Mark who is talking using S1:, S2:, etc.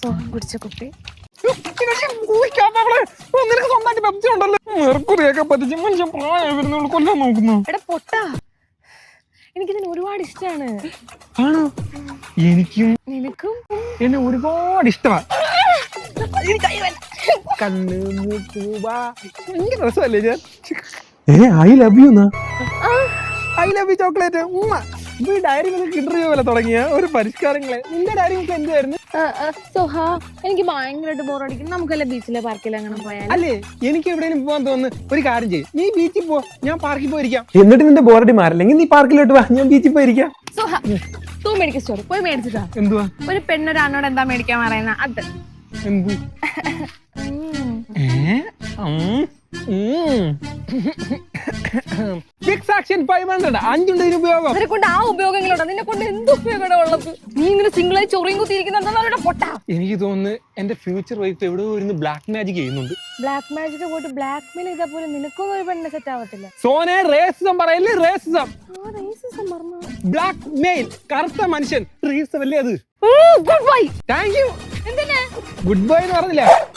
S1: സോഹം കുടിച്ച കുപ്പി.
S2: നിനക്ക് സ്വന്തമായിട്ട് പബ്ജി ഉണ്ടല്ലോ. മെർക്കുറിയൊക്കെ പറ്റിച്ച് മനുഷ്യൻ പ്രായം വരുന്നവൾ കൊല്ലാൻ നോക്കുന്നു.
S1: എടാ പൊട്ടാ. എനിക്കിതിന് ഒരുപാട് ഇഷ്ടമാണ്
S2: ആണോ? എനിക്കും
S1: നിനക്കും?
S2: എന്നെ ഒരുപാട് ഇഷ്ടമാണ്. കണ്ണ് മൂക്ക്. ഭയങ്കര രസമല്ലേ ഞാൻ ഏ I love you I love you chocolate. ഉമ്മ. ഇപ്പൊ ഈ ഡയറി മിൽക്ക് കിണ്ടറിയോ പോലെ തുടങ്ങിയ? ഒരു പരിഷ്കാരങ്ങളെ. നിന്റെ ഡയറി മിൽക്ക് എന്തായിരുന്നു
S1: സോഹ എനിക്ക് ഭയങ്കരമായിട്ട് ബോറടിക്കും നമുക്കല്ല ബീച്ചിലെ പാർക്കിൽ അങ്ങനെ പോയാൽ
S2: അല്ലേ എനിക്ക് എവിടെയെങ്കിലും പോകാൻ തോന്നുന്നു. ഒരു കാര്യം ചെയ്യും. നീ ബീച്ചിൽ പോ. ഞാൻ പാർക്കിൽ പോയിരിക്കാം. എന്നിട്ട് നിന്റെ ബോറടി മാറില്ലെങ്കിൽ നീ പാർക്കിലോട്ട് വാ. ഞാൻ ബീച്ചിൽ പോയിരിക്കാം.
S1: സോഹ തൂ മേടിക്ക സ്റ്റോർ പോയി മേടിച്ചിട്ടാ?
S2: എന്തുവാ?
S1: ഒരു പെണ്ണൊരാണോട് എന്താ മേടിക്കാൻ പറയുന്ന? അത്.
S2: എന്ത്?
S1: ഉം.
S2: ഉപയോഗം.
S1: അവരെ കൊണ്ട് ആ ഉപയോഗങ്ങളുണ്ടോ? നിന്നെ കൊണ്ട് എന്ത് ഉപയോഗമാണ് ഉള്ളത്? നീ ഇങ്ങനെ സിംഗിളായി ചൊറിയും അവരുടെ പൊട്ട.
S2: എനിക്ക് തോന്നുന്നു എന്റെ ഫ്യൂച്ചർ വൈഫ് എവിടെയോ ഇരുന്ന് ബ്ലാക്ക് മാജിക് ചെയ്യുന്നുണ്ട്.
S1: ബ്ലാക്ക് മാജിക് പോയിട്ട് ബ്ലാക്ക് മെയിൽ ചെയ്താൽ പോലും നിനക്കൊന്നും ഒരു പെണ്ണിനെ സെറ്റ് ആവത്തില്ല.
S2: സോനെ റേസിസം പറയല്ലേ? റേസിസം ബ്ലാക്ക് മെയിൽ കറുത്ത മനുഷ്യൻ. അത്?
S1: ഗുഡ് ബൈ
S2: താങ്ക് യു
S1: എന്തിനാ?
S2: ഗുഡ് ബൈ എന്ന് പറഞ്ഞില്ല?